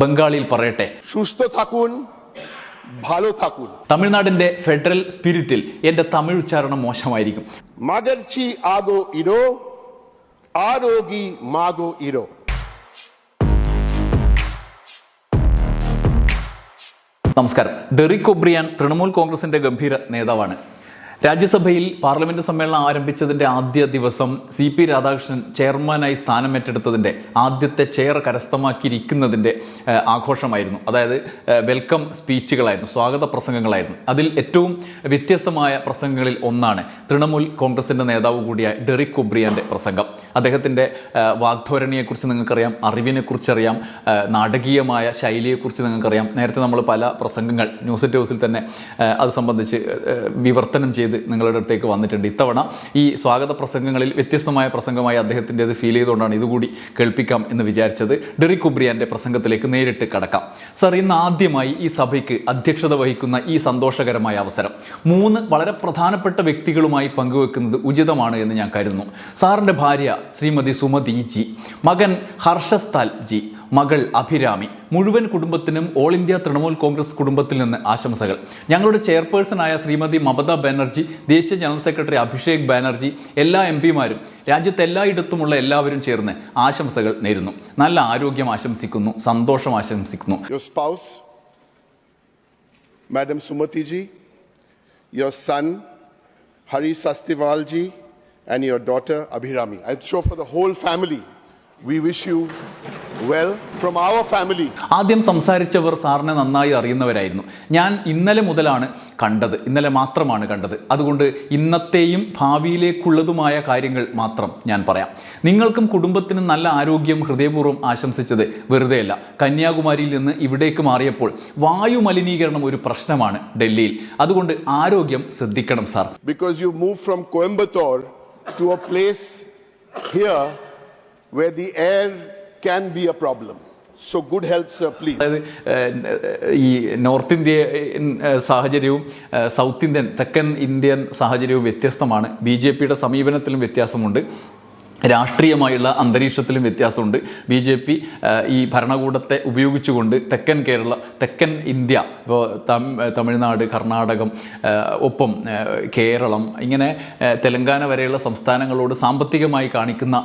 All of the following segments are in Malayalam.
ബംഗാളിയിൽ പറയട്ടെ সুস্থ থাকুন ভালো থাকুন തമിഴ്നാടിന്റെ ഫെഡറൽ സ്പിരിറ്റിൽ എന്റെ തമിഴ് ഉച്ചാരണം മോശമായിരിക്കും মাগরচি আগো ইরো আরোগি মাগো ইরো നമസ്കാരം ഡെറിക് ഒബ്രിയാൻ തൃണമൂൽ കോൺഗ്രസിന്റെ ഗംഭീര നേതാവാണ് രാജ്യസഭയിൽ പാർലമെന്റ് സമ്മേളനം ആരംഭിച്ചതിന്റെ ആദ്യ ദിവസം സി പി രാധാകൃഷ്ണൻ ചെയർമാനായി സ്ഥാനമേറ്റെടുത്തതിന്റെ ആദ്യത്തെ ചെയർ കരസ്ഥമാക്കിയിരിക്കുന്നതിന്റെ ആഘോഷമായിരുന്നു. അതായത് വെൽക്കം സ്പീച്ചുകളായിരുന്നു സ്വാഗത പ്രസംഗങ്ങളായിരുന്നു. അതിൽ ഏറ്റവും വ്യത്യസ്തമായ പ്രസംഗങ്ങളിൽ ഒന്നാണ് തൃണമൂൽ കോൺഗ്രസിന്റെ നേതാവ് കൂടിയ ഡെറിക് ഒബ്രിയാന്റെ പ്രസംഗം. അദ്ദേഹത്തിന്റെ ഏഹ്, വാഗ്ധോരണിയെക്കുറിച്ച് നിങ്ങൾക്കറിയാം അറിവിനെക്കുറിച്ചറിയാം നാടകീയമായ ശൈലിയെക്കുറിച്ച് നിങ്ങൾക്കറിയാം. നേരത്തെ നമ്മൾ പല പ്രസംഗങ്ങൾ ന്യൂസ് ഹൗസിൽ തന്നെ അത് സംബന്ധിച്ച് വിവർത്തനം ചെയ്ത് നിങ്ങളുടെ അടുത്തേക്ക് വന്നിട്ടുണ്ട്. ഇത്തവണ ഈ സ്വാഗത പ്രസംഗങ്ങളിൽ വ്യത്യസ്തമായ പ്രസംഗമായി അദ്ദേഹത്തിന്റെ അത് ഫീൽ ചെയ്തുകൊണ്ടാണ് ഇതുകൂടി കേൾപ്പിക്കാം എന്ന് വിചാരിച്ചത്. ഡെറി കുബ്രിയാന്റെ പ്രസംഗത്തിലേക്ക് നേരിട്ട് കടക്കാം. സർ ഇന്ന് ആദ്യമായി ഈ സഭയ്ക്ക് അധ്യക്ഷത വഹിക്കുന്ന ഈ സന്തോഷകരമായ അവസരം. മൂന്ന് വളരെ പ്രധാനപ്പെട്ട വ്യക്തികളുമായി പങ്കുവെക്കുന്നത് ഉചിതമാണ് എന്ന് ഞാൻ കരുതുന്നു. സാറിന്റെ ഭാര്യ ശ്രീമതി സുമതി ജി മകൻ ഹർഷസ്ഥാൽ ജി മകൾ അഭിരാമി. മുഴുവൻ കുടുംബത്തിനും ഓൾ ഇന്ത്യ തൃണമൂൽ കോൺഗ്രസ് കുടുംബത്തിൽ നിന്ന് ആശംസകൾ. ഞങ്ങളുടെ ചെയർപേഴ്സണായ ശ്രീമതി മമത ബാനർജി ദേശീയ ജനറൽ സെക്രട്ടറി അഭിഷേക് ബാനർജി എല്ലാ എം പിമാരും രാജ്യത്ത് എല്ലായിടത്തുമുള്ള എല്ലാവരും ചേർന്ന് ആശംസകൾ നേരുന്നു. നല്ല ആരോഗ്യം ആശംസിക്കുന്നു സന്തോഷം ആശംസിക്കുന്നു. Madam Sumati ji, your son, and your daughter, Abhirami. I'm sure for the whole family, we wish you well from our family. ആദ്യം സംസാരിച്ചവർ സാറിനെ നന്നായി അറിയുന്നവരായിരുന്നു. ഞാൻ ഇന്നലെ മുതലാണ് കണ്ടത്. ഇന്നലെ മാത്രമാണ് കണ്ടത്. അതുകൊണ്ട് ഇന്നത്തെയും ഭാവിയിലേക്കുള്ളതുമായ കാര്യങ്ങൾ മാത്രം ഞാൻ പറയാം. നിങ്ങൾക്കും കുടുംബത്തിനും നല്ല ആരോഗ്യം ഹൃദയപൂർവം ആശംസിച്ചത് വെറുതെയല്ല. കന്യാകുമാരിയിൽ നിന്ന് ഇവിടേക്ക് മാറിയപ്പോൾ വായു മലിനീകരണം ഒരു പ്രശ്നമാണ് ഡൽഹിയിൽ. അതുകൊണ്ട് ആരോഗ്യം ശ്രദ്ധിക്കണം sir. Because you move from Coimbatore to a place here where the air can be a problem. So good health sir please അതായത് ഈ നോർത്ത് ഇന്ത്യ സാഹചര്യവും സൗത്ത് ഇന്ത്യൻ തെക്കൻ ഇന്ത്യൻ സാഹചര്യവും വ്യത്യസ്തമാണ്. ബി ജെ പിയുടെ സമീപനത്തിലും വ്യത്യാസമുണ്ട്. രാഷ്ട്രീയമായുള്ള അന്തരീക്ഷത്തിലും വ്യത്യാസമുണ്ട്. ബി ജെ പി ഈ ഭരണകൂടത്തെ ഉപയോഗിച്ചുകൊണ്ട് തെക്കൻ കേരള തെക്കൻ ഇന്ത്യ ഇപ്പോൾ തമിഴ്നാട് കർണാടകം ഒപ്പം കേരളം ഇങ്ങനെ തെലങ്കാന വരെയുള്ള സംസ്ഥാനങ്ങളോട് സാമ്പത്തികമായി കാണിക്കുന്ന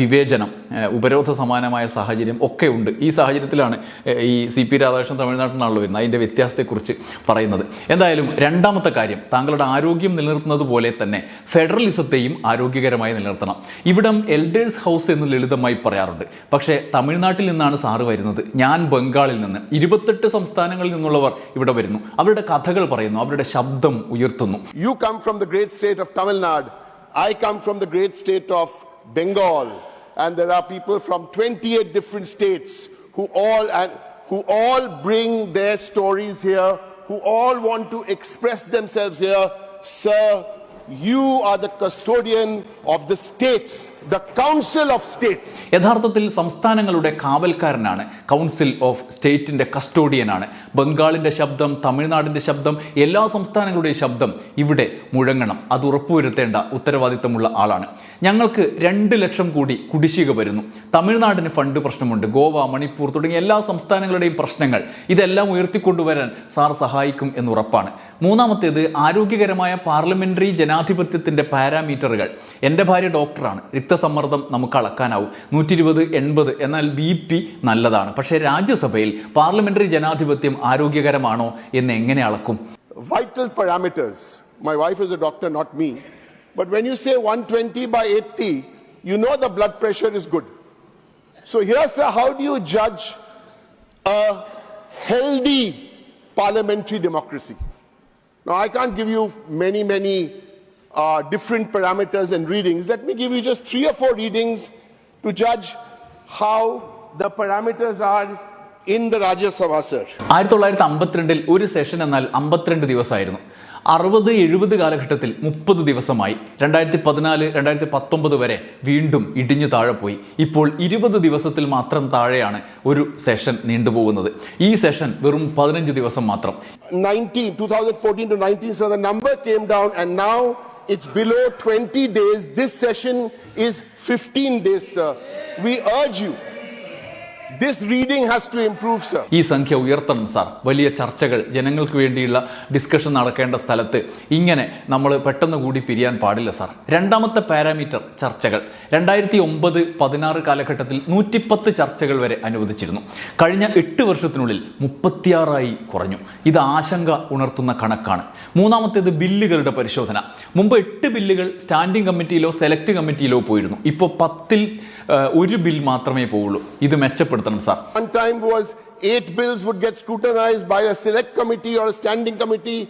വിവേചനം ഉപരോധ സമാനമായ സാഹചര്യം ഒക്കെ ഉണ്ട്. ഈ സാഹചര്യത്തിലാണ് ഈ സി പി രാധാകൃഷ്ണൻ തമിഴ്നാട്ടിൽ നിന്നാണല്ലോ വരുന്നത്. അതിന്റെ വ്യത്യാസത്തെക്കുറിച്ച് പറയുന്നത്. എന്തായാലും രണ്ടാമത്തെ കാര്യം താങ്കളുടെ ആരോഗ്യം നിലനിർത്തുന്നത് പോലെ തന്നെ ഫെഡറലിസത്തെയും ആരോഗ്യകരമായി നിലനിർത്തണം. ഇവിടം എൽഡേഴ്സ് ഹൗസ് എന്ന് ലളിതമായി പറയാറുണ്ട് പക്ഷേ തമിഴ്നാട്ടിൽ നിന്നാണ് സാറ് വരുന്നത് ഞാൻ ബംഗാളിൽ നിന്ന് ഇരുപത്തെട്ട് സംസ്ഥാനങ്ങളിൽ നിന്നുള്ളവർ ഇവിടെ വരുന്നു അവരുടെ കഥകൾ പറയുന്നു അവരുടെ ശബ്ദം ഉയർത്തുന്നു come from the great state of Tamil Nadu. I come from the great state of Bengal. And there are people from 28 different states who all and who all bring their stories here, who all want to express themselves here. Sir, you are the custodian of the states, യഥാർത്ഥത്തിൽ സംസ്ഥാനങ്ങളുടെ കാവൽക്കാരനാണ്. കൗൺസിൽ ഓഫ് സ്റ്റേറ്റിന്റെ കസ്റ്റോഡിയനാണ് ബംഗാളിന്റെ ശബ്ദം തമിഴ്നാടിന്റെ ശബ്ദം എല്ലാ സംസ്ഥാനങ്ങളുടെയും ശബ്ദം ഇവിടെ മുഴങ്ങണം. അത് ഉറപ്പുവരുത്തേണ്ട ഉത്തരവാദിത്തമുള്ള ആളാണ്. ഞങ്ങൾക്ക് രണ്ട് ലക്ഷം കൂടി കുടിശ്ശിക വരുന്നു. തമിഴ്നാടിന് ഫണ്ട് പ്രശ്നമുണ്ട്. ഗോവ മണിപ്പൂർ തുടങ്ങിയ എല്ലാ സംസ്ഥാനങ്ങളുടെയും പ്രശ്നങ്ങൾ ഇതെല്ലാം ഉയർത്തിക്കൊണ്ടുവരാൻ സാർ സഹായിക്കും എന്ന് ഉറപ്പാണ് മൂന്നാമത്തേത് ആരോഗ്യകരമായ പാർലമെന്ററി ജനാധിപത്യത്തിന്റെ പാരാമീറ്ററുകൾ. എന്റെ ഭാര്യ ഡോക്ടറാണ്. രക്തസമ്മർദ്ദം നമുക്ക് അളക്കാനാവും നൂറ്റി ഇരുപത് എൺപത് എന്നാൽ ബി പി നല്ലതാണ് പക്ഷേ രാജ്യസഭയിൽ പാർലമെന്ററി ജനാധിപത്യം ആരോഗ്യകരമാണോ എന്ന് എങ്ങനെ അളക്കും vital parameters my wife is a doctor. But when you say 120 by 80, you know the blood pressure is good. So here, sir, how do you judge a healthy parliamentary democracy? Now, I can't give you many, many uh, different parameters and readings. Let me give you just three or four readings to judge how the parameters are in the Rajya Sabha, sir. ആയിരത്തി തൊള്ളായിരത്തി അമ്പത്തിരണ്ടിൽ ഒരു സെഷൻ എന്നാൽ അമ്പത്തിരണ്ട് ദിവസമായിരുന്നു. അറുപത് എഴുപത് കാലഘട്ടത്തിൽ മുപ്പത് ദിവസമായി. രണ്ടായിരത്തി പതിനാല് രണ്ടായിരത്തി പത്തൊമ്പത് വരെ വീണ്ടും ഇടിഞ്ഞു താഴെ പോയി. ഇപ്പോൾ ഇരുപത് ദിവസത്തിൽ മാത്രം താഴെയാണ് ഒരു സെഷൻ നീണ്ടുപോകുന്നത് ഈ സെഷൻ വെറും പതിനഞ്ച് ദിവസം മാത്രം. 19, 2014 to 19, so the number came down and now it's below 20 days. This session is 15 days, sir. We urge you, This reading has to improve sir ഈ സംഖ്യ ഉയർത്തണം സാർ വലിയ ചർച്ചകൾ ജനങ്ങൾക്ക് വേണ്ടിയുള്ള ഡിസ്കഷൻ നടക്കേണ്ട സ്ഥലത്ത് ഇങ്ങനെ നമ്മൾ പെട്ടെന്ന് കൂടി പിരിയാൻ പാടില്ല സാർ രണ്ടാമത്തെ പാരാമീറ്റർ ചർച്ചകൾ. രണ്ടായിരത്തി ഒമ്പത് പതിനാറ് കാലഘട്ടത്തിൽ നൂറ്റിപ്പത്ത് ചർച്ചകൾ വരെ അനുവദിച്ചിരുന്നു. കഴിഞ്ഞ എട്ട് വർഷത്തിനുള്ളിൽ മുപ്പത്തിയാറായി കുറഞ്ഞു. ഇത് ആശങ്ക ഉണർത്തുന്ന കണക്കാണ്. മൂന്നാമത്തേത് ബില്ലുകളുടെ പരിശോധന. മുമ്പ് എട്ട് ബില്ലുകൾ സ്റ്റാൻഡിംഗ് കമ്മിറ്റിയിലോ സെലക്ട് കമ്മിറ്റിയിലോ പോയിരുന്നു. ഇപ്പോൾ പത്തിൽ ഒരു ബിൽ മാത്രമേ പോവുള്ളൂ. ഇത് മെച്ചപ്പെടുത്തണം sir One time was eight bills would get scrutinized by a select committee or a standing committee.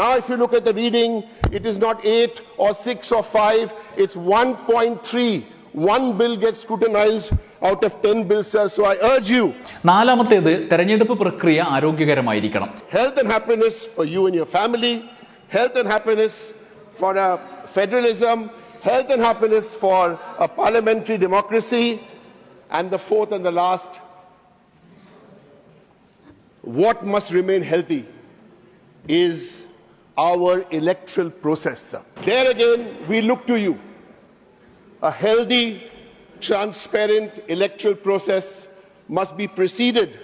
Now, if you look at the reading, it is not eight or six or five, it's 1.3. One bill gets scrutinized out of 10 bills, sir. So I urge you, നാലാമത്തേത് തെരഞ്ഞെടുപ്പ് പ്രക്രിയ ആരോഗ്യകരമായിരിക്കണം health and happiness for you and your family, health and happiness for a federalism, health and happiness for a parliamentary democracy, and the fourth and the last, what must remain healthy is our electoral process. There again, we look to you. A healthy, transparent electoral process must be preceded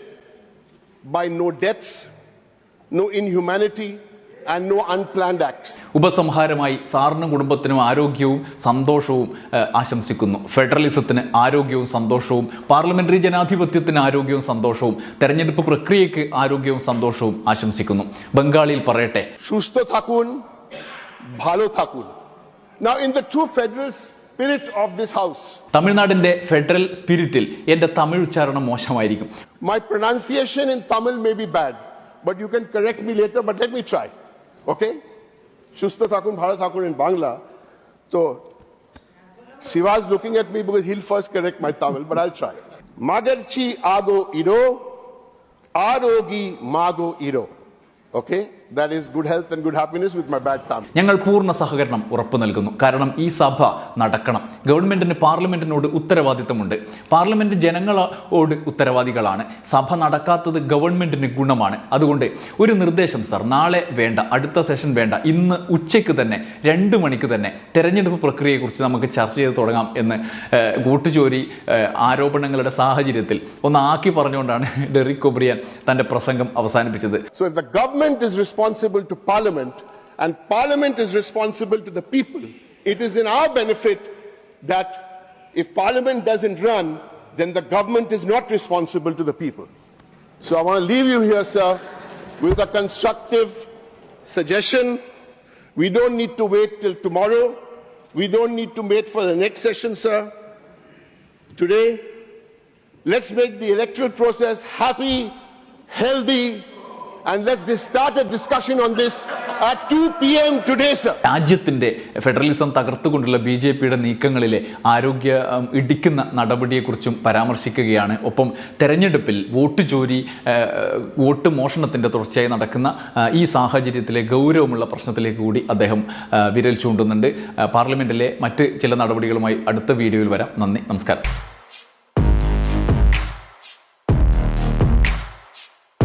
by no deaths, no inhumanity, ഉപസംഹാരമായി സാറിനും കുടുംബത്തിനും ആരോഗ്യവും സന്തോഷവും ആശംസിക്കുന്നു. ഫെഡറലിസത്തിന് ആരോഗ്യവും സന്തോഷവും പാർലമെന്ററി ജനാധിപത്യത്തിന് ആരോഗ്യവും സന്തോഷവും തെരഞ്ഞെടുപ്പ് പ്രക്രിയയ്ക്ക് ആരോഗ്യവും സന്തോഷവും ആശംസിക്കുന്നു. ബംഗാളിൽ പറയട്ടെ. ഭാലോ തമിഴ്നാടിന്റെ ഫെഡറൽ സ്പിരിറ്റിൽ എന്റെ തമിഴ് ഉച്ചാരണം മോശമായിരിക്കും. My pronunciation in Tamil may be bad but you can correct me later but let me try okay সুস্থ থাকুন ভালো থাকুন in bangla so shiva is looking at me because he'll first correct my tamil but i'll try magarchi ago iro arogi mago iro okay That is good health and good happiness with my bad tamil ഞങ്ങൾ പൂർണ സഹകരണം ഉറപ്പു നൽകുന്നു. കാരണം ഈ സഭ നടക്കണം. ഗവൺമെന്റിന് പാർലമെന്റിനോട് ഉത്തരവാദിത്തമുണ്ട് പാർലമെന്റ് ജനങ്ങളോട് ഉത്തരവാദികളാണ്. സഭ നടക്കാത്തത് ഗവൺമെന്റിന് ഗുണമാണ്. അതുകൊണ്ട് ഒരു നിർദ്ദേശം സർ നാളെ വേണ്ട അടുത്ത സെഷൻ വേണ്ട. ഇന്ന് ഉച്ചയ്ക്ക് തന്നെ രണ്ട് മണിക്ക് തന്നെ തെരഞ്ഞെടുപ്പ് പ്രക്രിയയെക്കുറിച്ച് നമുക്ക് ചർച്ച ചെയ്ത് തുടങ്ങാം എന്ന് കൂട്ടുചോരി ആരോപണങ്ങളുടെ സാഹചര്യത്തിൽ ഒന്ന് ആക്കി പറഞ്ഞുകൊണ്ടാണ് ഡെറിക് കൊബ്രിയാൻ തന്റെ പ്രസംഗം അവസാനിപ്പിച്ചത്. So if the government is responsible to parliament and parliament is responsible to the people, it is in our benefit that if parliament doesn't run, then the government is not responsible to the people. So I want to leave you here, sir, with a constructive suggestion. We don't need to wait till tomorrow. We don't need to wait for the next session, sir. Today, let's make the electoral process happy, healthy, and let's just start a discussion on this at 2 p.m. today, sir. രാജ്യത്തിന്റെ ഫെഡറലിസം തകർത്തുകൊണ്ടുള്ള ബി ജെ പിയുടെ നീക്കങ്ങളിലെ ആരോഗ്യ ഇടിക്കുന്ന നടപടിയെക്കുറിച്ചും പരാമർശിക്കുകയാണ് ഒപ്പം തെരഞ്ഞെടുപ്പിൽ വോട്ട് ചോരി വോട്ട് മോഷണത്തിന്റെ തുടർച്ചയായി നടക്കുന്ന ഈ സാഹചര്യത്തിലെ ഗൗരവമുള്ള പ്രശ്നത്തിലേക്ക് കൂടി അദ്ദേഹം വിരൽ ചൂണ്ടുന്നുണ്ട് ആ, പാർലമെന്റിലെ മറ്റ് ചില നടപടികളുമായി അടുത്ത വീഡിയോയിൽ വരാം നന്ദി നമസ്കാരം